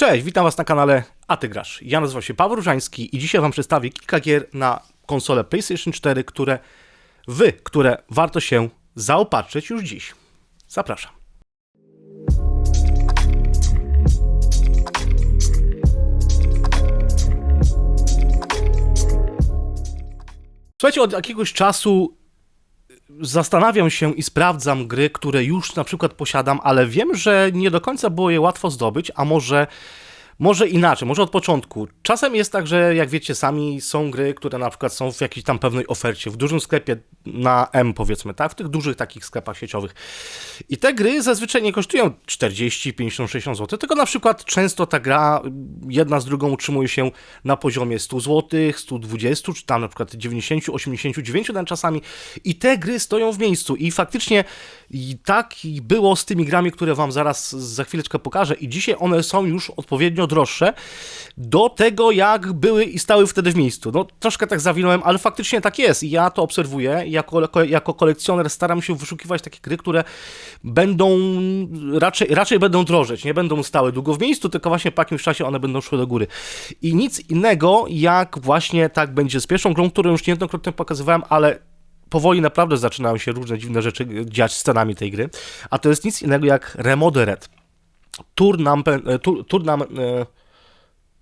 Cześć, witam Was na kanale A Ty Grasz. Ja nazywam się Paweł Różański i dzisiaj Wam przedstawię kilka gier na konsolę PlayStation 4, które Wy, które warto się zaopatrzyć już dziś. Zapraszam. Słuchajcie, od jakiegoś czasu zastanawiam się i sprawdzam gry, które już na przykład posiadam, ale wiem, że nie do końca było je łatwo zdobyć, a może może inaczej, może od początku. Czasem jest tak, że jak wiecie sami, są gry, które na przykład są w jakiejś tam pewnej ofercie, w dużym sklepie na M powiedzmy, tak? W tych dużych takich sklepach sieciowych. I te gry zazwyczaj nie kosztują 40, 50, 60 zł, tylko na przykład często ta gra jedna z drugą utrzymuje się na poziomie 100 zł, 120, czy tam na przykład 90, 89 czasami. I te gry stoją w miejscu i faktycznie i tak było z tymi grami, które wam zaraz za chwileczkę pokażę i dzisiaj one są już odpowiednio droższe do tego, jak były i stały wtedy w miejscu. No troszkę tak zawinąłem, ale faktycznie tak jest i ja to obserwuję. Jako, jako kolekcjoner staram się wyszukiwać takie gry, które będą raczej, raczej będą drożeć, nie będą stały długo w miejscu, tylko właśnie po jakimś czasie one będą szły do góry. I nic innego, jak właśnie tak będzie z pierwszą grą, którą już niejednokrotnie pokazywałem, ale powoli naprawdę zaczynają się różne dziwne rzeczy dziać scenami tej gry, a to jest nic innego jak Remodered. Tournament, Tournament,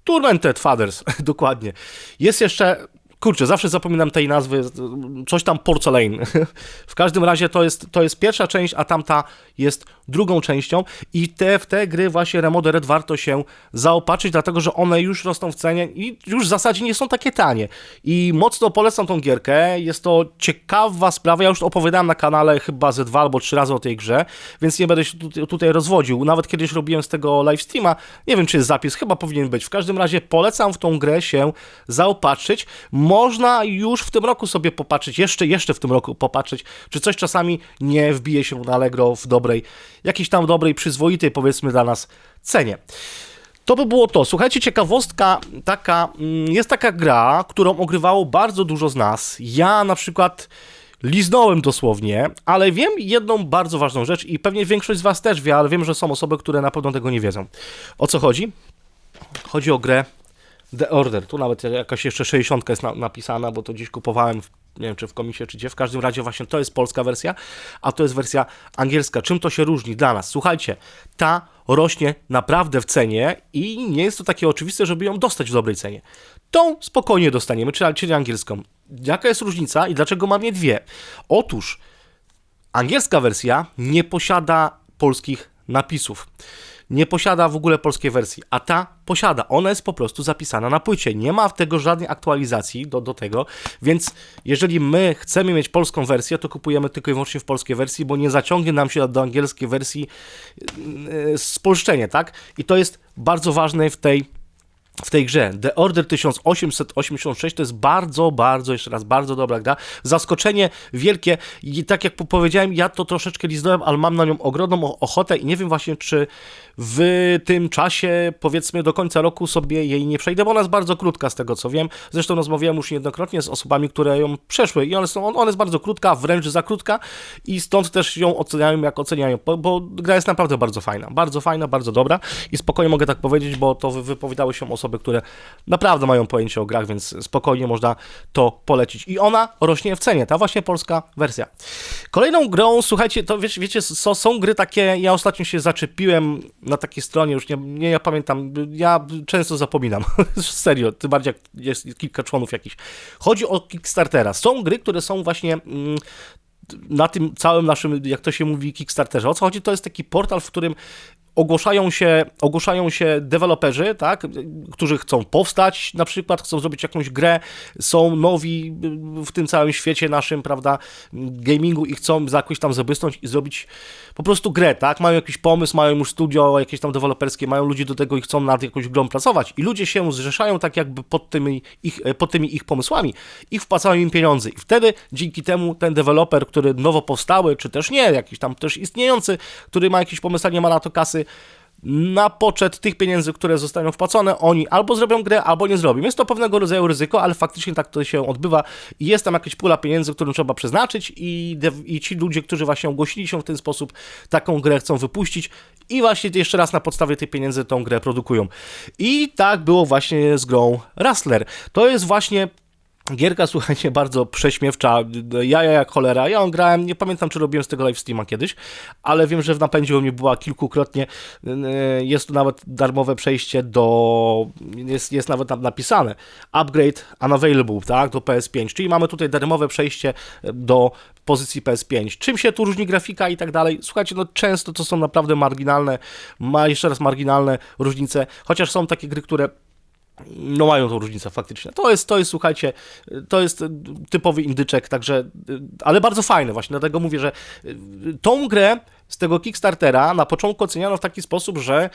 Tournamented Fathers, dokładnie. Jest jeszcze Kurczę, zawsze zapominam tej nazwy, coś tam Porcelain. w każdym razie to jest, to jest pierwsza część, a tamta jest drugą częścią i te, w te gry właśnie Remodered warto się zaopatrzyć, dlatego że one już rosną w cenie i już w zasadzie nie są takie tanie. I mocno polecam tą gierkę, jest to ciekawa sprawa, ja już opowiadałem na kanale chyba ze dwa albo trzy razy o tej grze, więc nie będę się tutaj, tutaj rozwodził. Nawet kiedyś robiłem z tego live streama, nie wiem czy jest zapis, chyba powinien być. W każdym razie polecam w tą grę się zaopatrzyć można już w tym roku sobie popatrzeć, jeszcze, jeszcze w tym roku popatrzeć, czy coś czasami nie wbije się na Allegro w dobrej, jakiejś tam dobrej, przyzwoitej, powiedzmy dla nas cenie. To by było to. Słuchajcie, ciekawostka taka, mm, jest taka gra, którą ogrywało bardzo dużo z nas. Ja na przykład liznąłem dosłownie, ale wiem jedną bardzo ważną rzecz i pewnie większość z Was też wie, ale wiem, że są osoby, które na pewno tego nie wiedzą. O co chodzi? Chodzi o grę The Order. Tu nawet jakaś jeszcze 60 jest na, napisana, bo to dziś kupowałem, w, nie wiem czy w komisie, czy gdzie. W każdym razie właśnie to jest polska wersja, a to jest wersja angielska. Czym to się różni dla nas? Słuchajcie, ta rośnie naprawdę w cenie i nie jest to takie oczywiste, żeby ją dostać w dobrej cenie. Tą spokojnie dostaniemy, czyli, czyli angielską. Jaka jest różnica i dlaczego mam je dwie? Otóż angielska wersja nie posiada polskich napisów nie posiada w ogóle polskiej wersji, a ta posiada. Ona jest po prostu zapisana na płycie. Nie ma tego żadnej aktualizacji do, do tego, więc jeżeli my chcemy mieć polską wersję, to kupujemy tylko i wyłącznie w polskiej wersji, bo nie zaciągnie nam się do angielskiej wersji spolszczenie, tak? I to jest bardzo ważne w tej w tej grze. The Order 1886 to jest bardzo, bardzo, jeszcze raz, bardzo dobra gra. Zaskoczenie wielkie i tak jak powiedziałem, ja to troszeczkę liznąłem, ale mam na nią ogromną ochotę i nie wiem właśnie, czy w tym czasie, powiedzmy do końca roku sobie jej nie przejdę, bo ona jest bardzo krótka z tego co wiem. Zresztą rozmawiałem już niejednokrotnie z osobami, które ją przeszły i one są, ona jest bardzo krótka, wręcz za krótka i stąd też ją oceniają jak oceniają, bo, bo gra jest naprawdę bardzo fajna. Bardzo fajna, bardzo dobra i spokojnie mogę tak powiedzieć, bo to wypowiadały się osoby osoby, które naprawdę mają pojęcie o grach, więc spokojnie można to polecić. I ona rośnie w cenie, ta właśnie polska wersja. Kolejną grą, słuchajcie, to wiecie, wiecie są, są gry takie, ja ostatnio się zaczepiłem na takiej stronie, już nie, nie ja pamiętam, ja często zapominam, serio, tym bardziej jak jest kilka członów jakichś. Chodzi o Kickstartera. Są gry, które są właśnie mm, na tym całym naszym, jak to się mówi, Kickstarterze. O co chodzi? To jest taki portal, w którym ogłaszają się, ogłaszają się deweloperzy, tak, którzy chcą powstać, na przykład chcą zrobić jakąś grę, są nowi w tym całym świecie naszym, prawda, gamingu i chcą jakoś tam zabysnąć i zrobić po prostu grę, tak, mają jakiś pomysł, mają już studio jakieś tam deweloperskie, mają ludzi do tego i chcą nad jakąś grą pracować. I ludzie się zrzeszają tak jakby pod tymi ich, pod tymi ich pomysłami i wpłacają im pieniądze. I wtedy dzięki temu ten deweloper, który nowo powstały, czy też nie, jakiś tam też istniejący, który ma jakiś pomysł, a nie ma na to kasy, na poczet tych pieniędzy, które zostaną wpłacone, oni albo zrobią grę, albo nie zrobią. Jest to pewnego rodzaju ryzyko, ale faktycznie tak to się odbywa jest tam jakaś pula pieniędzy, którą trzeba przeznaczyć i, i ci ludzie, którzy właśnie ogłosili się w ten sposób, taką grę chcą wypuścić i właśnie jeszcze raz na podstawie tych pieniędzy tą grę produkują. I tak było właśnie z grą Rustler. To jest właśnie Gierka, słuchajcie, bardzo prześmiewcza, jaja jak cholera. Ja ją grałem, nie pamiętam, czy robiłem z tego live streama kiedyś, ale wiem, że w napędzie u mnie była kilkukrotnie. Jest tu nawet darmowe przejście do... jest, jest nawet tam napisane upgrade unavailable, tak, do PS5, czyli mamy tutaj darmowe przejście do pozycji PS5. Czym się tu różni grafika i tak dalej? Słuchajcie, no często to są naprawdę marginalne, ma jeszcze raz marginalne różnice, chociaż są takie gry, które no mają tą różnicę faktycznie. To jest, to jest, słuchajcie, to jest typowy indyczek, także, ale bardzo fajny właśnie, dlatego mówię, że tą grę z tego Kickstartera na początku oceniano w taki sposób, że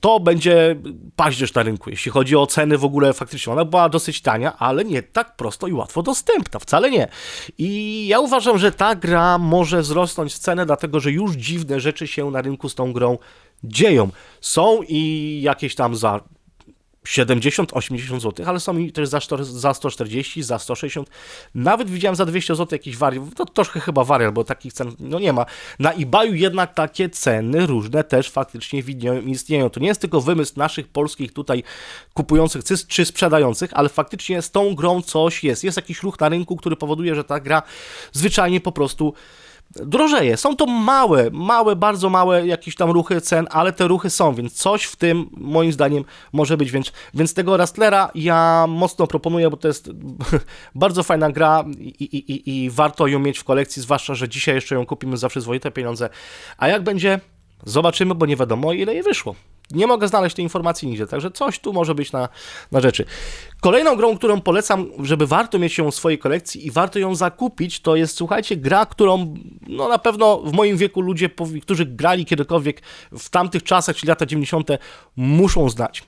to będzie paździerz na rynku, jeśli chodzi o ceny w ogóle faktycznie. Ona była dosyć tania, ale nie tak prosto i łatwo dostępna, wcale nie. I ja uważam, że ta gra może wzrosnąć w cenę, dlatego że już dziwne rzeczy się na rynku z tą grą dzieją. Są i jakieś tam za 70-80 zł, ale są mi też za, za 140, za 160, nawet widziałem za 200 zł jakiś wariant, to troszkę chyba wariant, bo takich cen no nie ma. Na eBayu jednak takie ceny różne też faktycznie istnieją. To nie jest tylko wymysł naszych polskich tutaj kupujących czy sprzedających, ale faktycznie z tą grą coś jest. Jest jakiś ruch na rynku, który powoduje, że ta gra zwyczajnie po prostu drożeje. Są to małe, małe, bardzo małe jakieś tam ruchy cen, ale te ruchy są, więc coś w tym moim zdaniem może być, więc, więc tego Rastlera ja mocno proponuję, bo to jest bardzo fajna gra i, i, i, i warto ją mieć w kolekcji, zwłaszcza, że dzisiaj jeszcze ją kupimy za przyzwoite pieniądze. A jak będzie, zobaczymy, bo nie wiadomo ile jej wyszło. Nie mogę znaleźć tej informacji nigdzie, także coś tu może być na, na rzeczy. Kolejną grą, którą polecam, żeby warto mieć ją w swojej kolekcji i warto ją zakupić, to jest, słuchajcie, gra, którą no na pewno w moim wieku ludzie, którzy grali kiedykolwiek w tamtych czasach, czyli lata 90., muszą znać.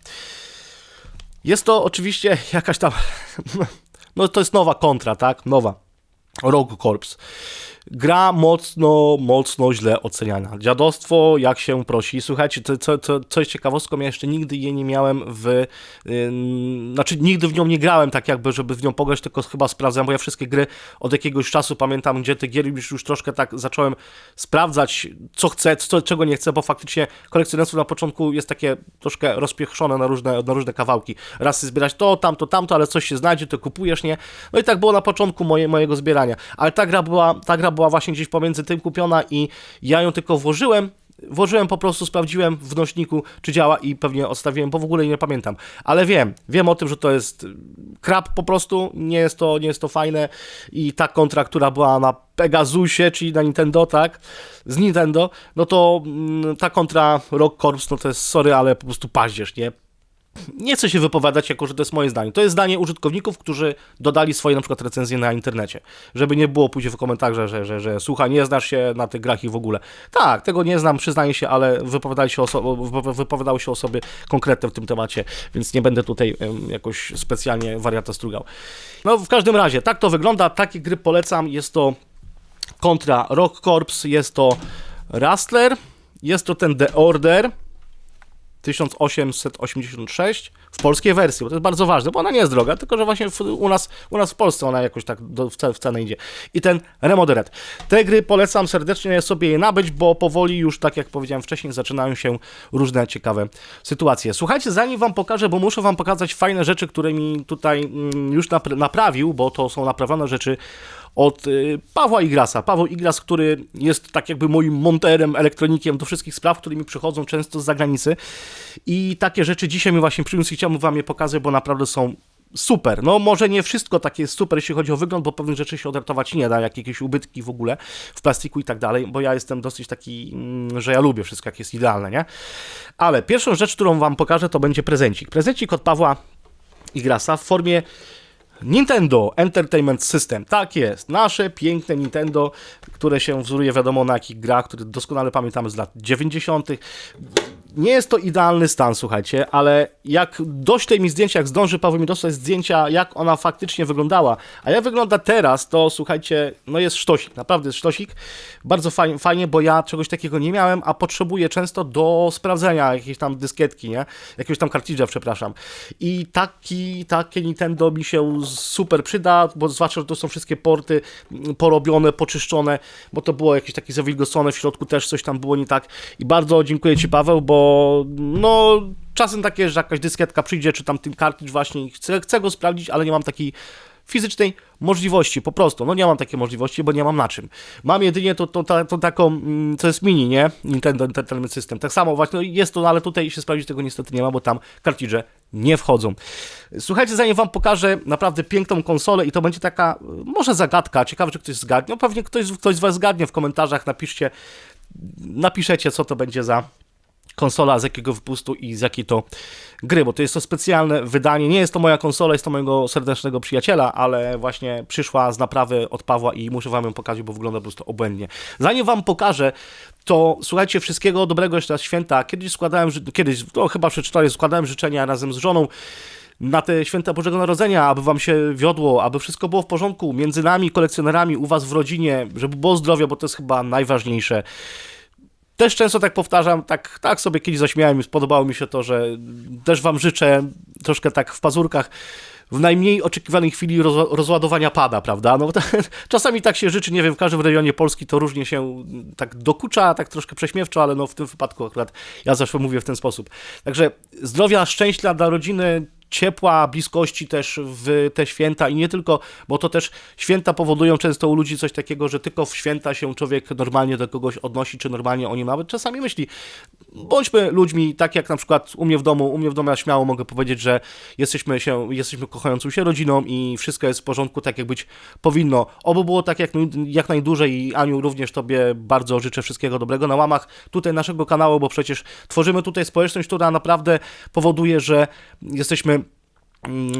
Jest to oczywiście jakaś tam, no to jest nowa kontra, tak? Nowa. Rogue Corps gra mocno, mocno źle oceniana. Dziadostwo, jak się prosi. Słuchajcie, to, to, to, co jest ciekawostką, ja jeszcze nigdy jej nie miałem w... Yy, znaczy, nigdy w nią nie grałem tak jakby, żeby w nią pograć, tylko chyba sprawdzałem, bo ja wszystkie gry od jakiegoś czasu pamiętam, gdzie te gier już, już troszkę tak zacząłem sprawdzać, co chcę, co, czego nie chcę, bo faktycznie kolekcjonerstwo na początku jest takie troszkę rozpieszczone na różne, na różne kawałki. Raz zbierać to, tamto, tamto, ale coś się znajdzie, to kupujesz, nie? No i tak było na początku moje, mojego zbierania. Ale ta gra była, ta gra była właśnie gdzieś pomiędzy tym kupiona i ja ją tylko włożyłem, Włożyłem po prostu, sprawdziłem w nośniku, czy działa i pewnie odstawiłem, bo w ogóle nie pamiętam. Ale wiem, wiem o tym, że to jest krab po prostu, nie jest to, nie jest to fajne i ta kontra, która była na Pegasusie, czyli na Nintendo, tak, z Nintendo, no to mm, ta kontra Rock Corps, no to jest, sorry, ale po prostu paździerz, nie? Nie chcę się wypowiadać, jako że to jest moje zdanie. To jest zdanie użytkowników, którzy dodali swoje na przykład recenzje na internecie. Żeby nie było później w komentarzach, że, że, że słuchaj, nie znasz się na tych grach i w ogóle. Tak, tego nie znam, przyznaję się, ale wypowiadali się oso- wypowiadały się osoby konkretne w tym temacie, więc nie będę tutaj um, jakoś specjalnie wariata strugał. No w każdym razie, tak to wygląda, takie gry polecam. Jest to kontra Rock Corps, jest to Rustler, jest to ten The Order, 1886 w polskiej wersji, bo to jest bardzo ważne, bo ona nie jest droga, tylko że właśnie w, u, nas, u nas w Polsce ona jakoś tak do, w, w cenę idzie. I ten Remodered. Te gry polecam serdecznie sobie je nabyć, bo powoli już, tak jak powiedziałem wcześniej, zaczynają się różne ciekawe sytuacje. Słuchajcie, zanim wam pokażę, bo muszę wam pokazać fajne rzeczy, które mi tutaj mm, już naprawił, bo to są naprawione rzeczy od y, Pawła Igrasa. Paweł Igras, który jest tak jakby moim monterem, elektronikiem do wszystkich spraw, które mi przychodzą często z zagranicy. I takie rzeczy dzisiaj mi właśnie przyniósł i chciałbym wam je pokazać, bo naprawdę są super. No może nie wszystko takie jest super, jeśli chodzi o wygląd, bo pewnych rzeczy się odratować nie da, jak jakieś ubytki w ogóle w plastiku i tak dalej, bo ja jestem dosyć taki, mm, że ja lubię wszystko, jak jest idealne, nie? Ale pierwszą rzecz, którą wam pokażę, to będzie prezencik. Prezencik od Pawła Igrasa w formie Nintendo Entertainment System. Tak jest. Nasze piękne Nintendo, które się wzoruje wiadomo na jakich grach, które doskonale pamiętamy z lat 90. nie jest to idealny stan, słuchajcie, ale jak dośle mi zdjęcia, jak zdąży Paweł mi dostać zdjęcia, jak ona faktycznie wyglądała, a jak wygląda teraz, to słuchajcie, no jest sztosik, naprawdę jest sztosik. Bardzo fajnie, fajnie, bo ja czegoś takiego nie miałem, a potrzebuję często do sprawdzenia jakiejś tam dyskietki, nie? Jakiegoś tam kartridża, przepraszam. I taki, takie Nintendo mi się super przyda, bo zwłaszcza, że to są wszystkie porty porobione, poczyszczone, bo to było jakieś takie zawilgocone, w środku też coś tam było nie tak. I bardzo dziękuję Ci, Paweł, bo no czasem takie, że jakaś dyskietka przyjdzie, czy tam ten kartridż właśnie, chcę, chcę go sprawdzić, ale nie mam takiej fizycznej możliwości, po prostu, no nie mam takiej możliwości, bo nie mam na czym. Mam jedynie to, to, to, to taką, mm, co jest mini, nie? Nintendo Entertainment System. Tak samo właśnie, no jest to, no ale tutaj się sprawdzić tego niestety nie ma, bo tam kartridże nie wchodzą. Słuchajcie, zanim wam pokażę naprawdę piękną konsolę i to będzie taka, może zagadka, ciekawe, czy ktoś zgadnie, no pewnie ktoś, ktoś z was zgadnie w komentarzach, napiszcie, napiszecie, co to będzie za konsola, z jakiego wypustu i z jakiej to gry, bo to jest to specjalne wydanie. Nie jest to moja konsola, jest to mojego serdecznego przyjaciela, ale właśnie przyszła z naprawy od Pawła i muszę wam ją pokazać, bo wygląda po prostu obłędnie. Zanim wam pokażę, to słuchajcie, wszystkiego dobrego jeszcze raz święta. Kiedyś składałem, kiedyś, to chyba przeczytałem, składałem życzenia razem z żoną na te święta Bożego Narodzenia, aby wam się wiodło, aby wszystko było w porządku między nami, kolekcjonerami, u was w rodzinie, żeby było zdrowie, bo to jest chyba najważniejsze. Też często tak powtarzam, tak, tak sobie kiedyś zaśmiałem spodobało mi się to, że też wam życzę troszkę tak w pazurkach w najmniej oczekiwanej chwili roz, rozładowania pada, prawda? No, czasami tak się życzy, nie wiem, w każdym rejonie Polski to różnie się tak dokucza, tak troszkę prześmiewczo, ale no w tym wypadku akurat ja zawsze mówię w ten sposób. Także zdrowia, szczęścia dla rodziny, ciepła, bliskości też w te święta i nie tylko, bo to też święta powodują często u ludzi coś takiego, że tylko w święta się człowiek normalnie do kogoś odnosi, czy normalnie o nim nawet czasami myśli. Bądźmy ludźmi, tak jak na przykład u mnie w domu, u mnie w domu ja śmiało mogę powiedzieć, że jesteśmy się, jesteśmy kochającą się rodziną i wszystko jest w porządku tak, jak być powinno. Oby było tak jak, jak najdłużej i Aniu również Tobie bardzo życzę wszystkiego dobrego na łamach tutaj naszego kanału, bo przecież tworzymy tutaj społeczność, która naprawdę powoduje, że jesteśmy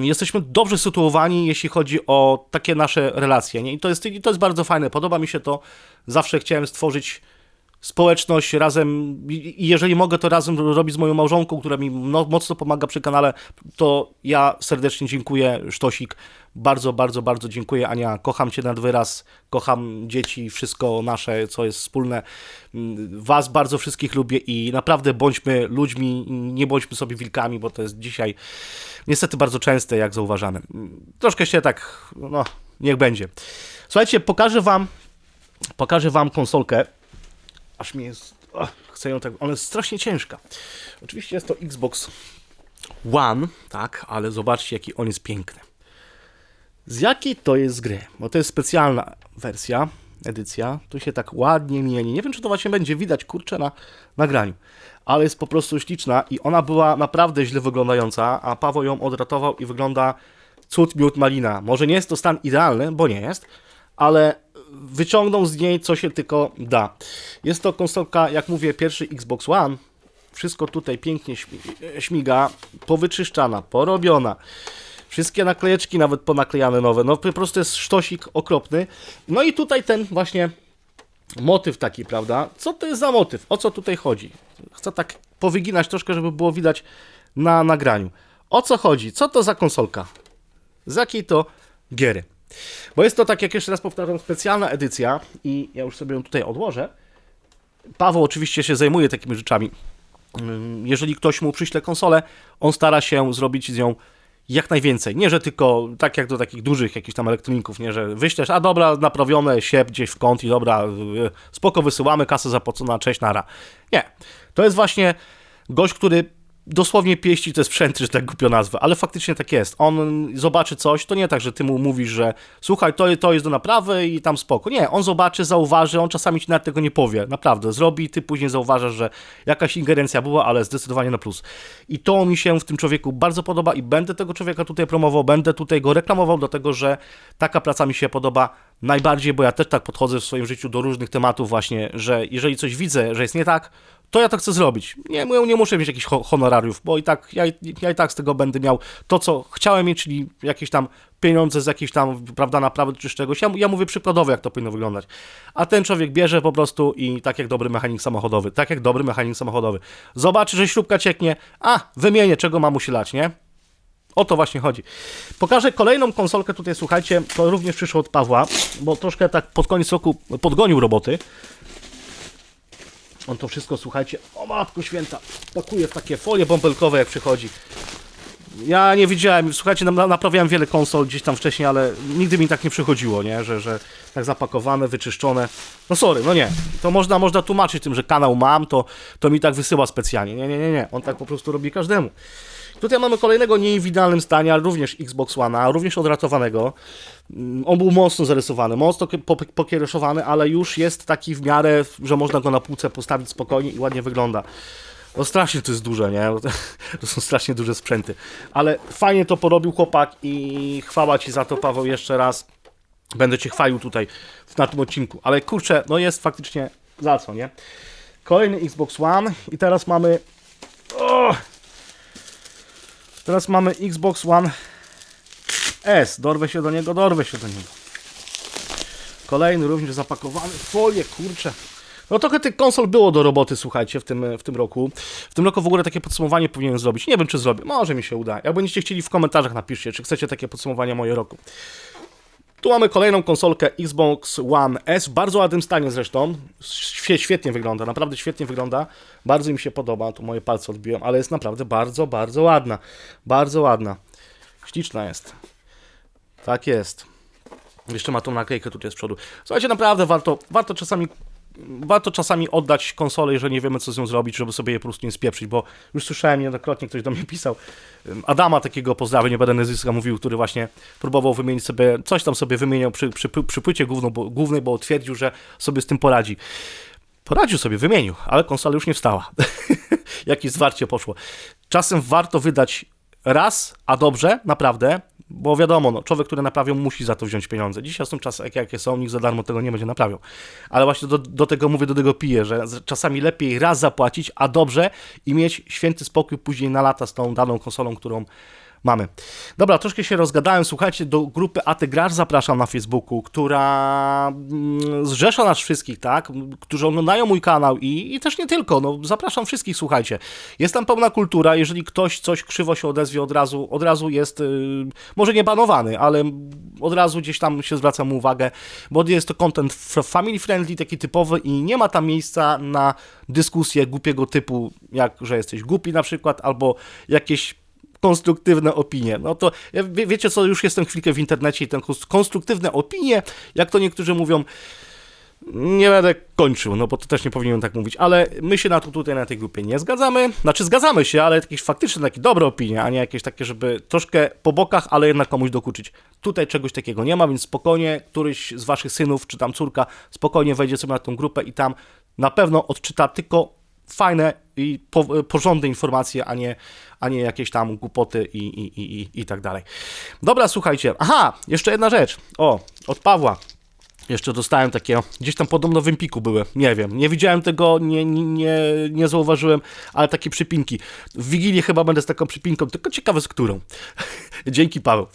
jesteśmy dobrze sytuowani, jeśli chodzi o takie nasze relacje. Nie? I, to jest, I to jest bardzo fajne. Podoba mi się to. Zawsze chciałem stworzyć społeczność razem jeżeli mogę to razem robić z moją małżonką, która mi no, mocno pomaga przy kanale, to ja serdecznie dziękuję, Sztosik. Bardzo, bardzo, bardzo dziękuję, Ania. Kocham Cię nad wyraz, kocham dzieci, wszystko nasze, co jest wspólne. Was bardzo wszystkich lubię i naprawdę bądźmy ludźmi, nie bądźmy sobie wilkami, bo to jest dzisiaj niestety bardzo częste, jak zauważamy. Troszkę się tak, no, niech będzie. Słuchajcie, pokażę Wam, pokażę Wam konsolkę aż mi jest... Oh, chcę ją tak... Ona jest strasznie ciężka. Oczywiście jest to Xbox One, tak, ale zobaczcie, jaki on jest piękny. Z jakiej to jest gry? Bo to jest specjalna wersja, edycja. Tu się tak ładnie mieni. Nie wiem, czy to właśnie będzie widać, kurczę, na nagraniu. Ale jest po prostu śliczna i ona była naprawdę źle wyglądająca, a Paweł ją odratował i wygląda cud miód malina. Może nie jest to stan idealny, bo nie jest, ale wyciągnął z niej co się tylko da. Jest to konsolka, jak mówię, pierwszy Xbox One. Wszystko tutaj pięknie śmiga, powyczyszczana, porobiona. Wszystkie naklejeczki nawet ponaklejane nowe. No po prostu jest sztosik okropny. No i tutaj ten właśnie motyw taki, prawda? Co to jest za motyw? O co tutaj chodzi? Chcę tak powyginać troszkę, żeby było widać na nagraniu. O co chodzi? Co to za konsolka? Z jakiej to giery? Bo jest to, tak jak jeszcze raz powtarzam, specjalna edycja i ja już sobie ją tutaj odłożę. Paweł oczywiście się zajmuje takimi rzeczami. Mm, jeżeli ktoś mu przyśle konsolę, on stara się zrobić z nią jak najwięcej. Nie, że tylko tak jak do takich dużych jakichś tam elektroników, nie, że wyślesz, a dobra, naprawione, siep gdzieś w kąt i dobra, y, spoko, wysyłamy, kasę zapłacona, cześć, nara. Nie. To jest właśnie gość, który dosłownie pieści te sprzęty, że tak głupio nazwę, ale faktycznie tak jest. On zobaczy coś, to nie tak, że ty mu mówisz, że słuchaj, to, to jest do naprawy i tam spoko. Nie, on zobaczy, zauważy, on czasami ci nawet tego nie powie, naprawdę. Zrobi, ty później zauważasz, że jakaś ingerencja była, ale zdecydowanie na plus. I to mi się w tym człowieku bardzo podoba i będę tego człowieka tutaj promował, będę tutaj go reklamował, dlatego że taka praca mi się podoba najbardziej, bo ja też tak podchodzę w swoim życiu do różnych tematów właśnie, że jeżeli coś widzę, że jest nie tak, to ja to chcę zrobić. Nie, nie, muszę mieć jakichś ho- honorariów, bo i tak ja, ja i tak z tego będę miał to, co chciałem mieć, czyli jakieś tam pieniądze z jakiejś tam, prawda, naprawy czy z czegoś. Ja, ja mówię przykładowo, jak to powinno wyglądać. A ten człowiek bierze po prostu i tak jak dobry mechanik samochodowy, tak jak dobry mechanik samochodowy. Zobaczy, że śrubka cieknie, a, wymienię, czego mam usilać, nie? O to właśnie chodzi. Pokażę kolejną konsolkę tutaj, słuchajcie, to również przyszło od Pawła, bo troszkę tak pod koniec roku podgonił roboty. On to wszystko, słuchajcie, o matko święta, pakuje w takie folie bąbelkowe jak przychodzi. Ja nie widziałem, słuchajcie, na- naprawiałem wiele konsol gdzieś tam wcześniej, ale nigdy mi tak nie przychodziło, nie? Że, że tak zapakowane, wyczyszczone. No sorry, no nie. To można, można tłumaczyć tym, że kanał mam, to, to mi tak wysyła specjalnie. Nie, nie, nie, nie. On tak po prostu robi każdemu. Tutaj mamy kolejnego nie w idealnym stanie, ale również Xbox One, również odratowanego. Mm, On był mocno zarysowany, mocno po- pokiereszowany, ale już jest taki w miarę, że można go na półce postawić spokojnie i ładnie wygląda. No strasznie to jest duże, nie? To, są strasznie duże sprzęty. Ale fajnie to porobił chłopak i chwała Ci za to, Paweł, jeszcze raz. Będę Cię chwalił tutaj na tym odcinku. Ale kurczę, no jest faktycznie za co, nie? Kolejny Xbox One i teraz mamy... O! Teraz mamy Xbox One S. Dorwę się do niego, dorwę się do niego. Kolejny również zapakowany w folię, kurczę. No trochę tych konsol było do roboty, słuchajcie, w tym, w tym roku. W tym roku w ogóle takie podsumowanie powinienem zrobić. Nie wiem, czy zrobię. Może mi się uda. Jak będziecie chcieli w komentarzach napiszcie, czy chcecie takie podsumowanie moje roku. Tu mamy kolejną konsolkę Xbox One S, w bardzo ładnym stanie zresztą. Świe- Świetnie wygląda, naprawdę świetnie wygląda. Bardzo mi się podoba, tu moje palce odbiłem, ale jest naprawdę bardzo, bardzo ładna. Bardzo ładna. Śliczna jest. Tak jest. Jeszcze ma tą naklejkę tutaj z przodu. Słuchajcie, naprawdę warto, warto czasami warto czasami oddać konsolę, jeżeli nie wiemy, co z nią zrobić, żeby sobie je po prostu nie spieprzyć, bo już słyszałem niejednokrotnie, ktoś do mnie pisał, Adama takiego pozdrawiam, nie będę nazwiska mówił, który właśnie próbował wymienić sobie, coś tam sobie wymieniał przy, przy, przy płycie główną, bo, głównej, bo twierdził, że sobie z tym poradzi. Poradził sobie, wymienił, ale konsola już nie wstała. Jakieś zwarcie poszło. Czasem warto wydać raz, a dobrze, naprawdę, bo wiadomo, no, człowiek, który naprawiał, musi za to wziąć pieniądze. Dzisiaj są czasy, jak- jakie są, nikt za darmo tego nie będzie naprawiał. Ale właśnie do, do tego mówię, do tego piję, że czasami lepiej raz zapłacić, a dobrze i mieć święty spokój później na lata z tą daną konsolą, którą mamy. Dobra, troszkę się rozgadałem. Słuchajcie, do grupy AT Gracz zapraszam na Facebooku, która mm, zrzesza nas wszystkich, tak? Którzy oglądają mój kanał i, i też nie tylko. No, zapraszam wszystkich, słuchajcie. Jest tam pełna kultura. Jeżeli ktoś coś krzywo się odezwie, od razu, od razu jest, yy, może nie banowany, ale od razu gdzieś tam się zwraca mu uwagę, bo jest to content family friendly, taki typowy i nie ma tam miejsca na dyskusję głupiego typu, jak że jesteś głupi na przykład, albo jakieś konstruktywne opinie. No to wie, wiecie co, już jestem chwilkę w internecie i te kons- konstruktywne opinie, jak to niektórzy mówią, nie będę kończył, no bo to też nie powinienem tak mówić, ale my się na to tutaj na tej grupie nie zgadzamy. Znaczy zgadzamy się, ale jakieś faktyczne, takie dobre opinie, a nie jakieś takie, żeby troszkę po bokach, ale jednak komuś dokuczyć. Tutaj czegoś takiego nie ma, więc spokojnie któryś z waszych synów, czy tam córka, spokojnie wejdzie sobie na tą grupę i tam na pewno odczyta tylko fajne i po, porządne informacje, a nie, a nie jakieś tam głupoty i, i, i, i, i tak dalej. Dobra, słuchajcie. Aha, jeszcze jedna rzecz. O, od Pawła. Jeszcze dostałem takie, gdzieś tam podobno w Empiku były, nie wiem, nie widziałem tego, nie, nie, nie, nie zauważyłem, ale takie przypinki. W Wigilię chyba będę z taką przypinką, tylko ciekawe z którą. Dzięki Paweł.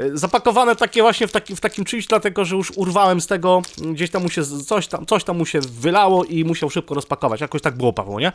E, Zapakowane takie właśnie w, taki, w takim czymś, dlatego że już urwałem z tego, gdzieś tam mu się, coś tam, coś tam mu się wylało i musiał szybko rozpakować. Jakoś tak było Paweł, nie?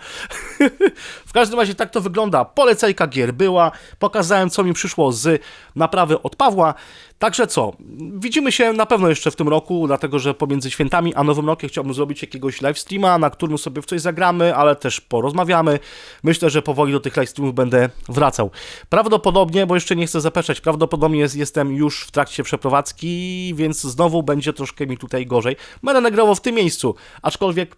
w każdym razie tak to wygląda. Polecajka gier była, pokazałem co mi przyszło z naprawy od Pawła. Także co, widzimy się na pewno jeszcze w tym roku, dlatego że pomiędzy świętami a nowym rokiem chciałbym zrobić jakiegoś live streama, na którym sobie w coś zagramy, ale też porozmawiamy. Myślę, że powoli do tych live streamów będę wracał. Prawdopodobnie, bo jeszcze nie chcę zapeszać, prawdopodobnie jest, jestem już w trakcie przeprowadzki, więc znowu będzie troszkę mi tutaj gorzej. Będę nagrało w tym miejscu, aczkolwiek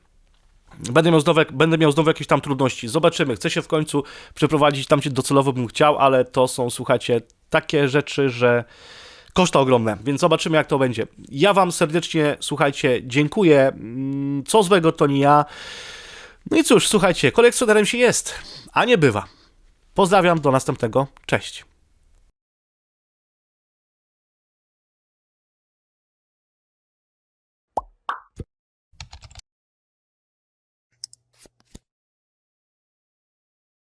Będę miał, znowu, będę miał znowu jakieś tam trudności. Zobaczymy. Chcę się w końcu przeprowadzić tam, gdzie docelowo bym chciał, ale to są, słuchajcie, takie rzeczy, że koszta ogromne, więc zobaczymy, jak to będzie. Ja Wam serdecznie, słuchajcie, dziękuję. Mm, Co złego to nie ja. No i cóż, słuchajcie, kolekcjonerem się jest, a nie bywa. Pozdrawiam, do następnego. Cześć.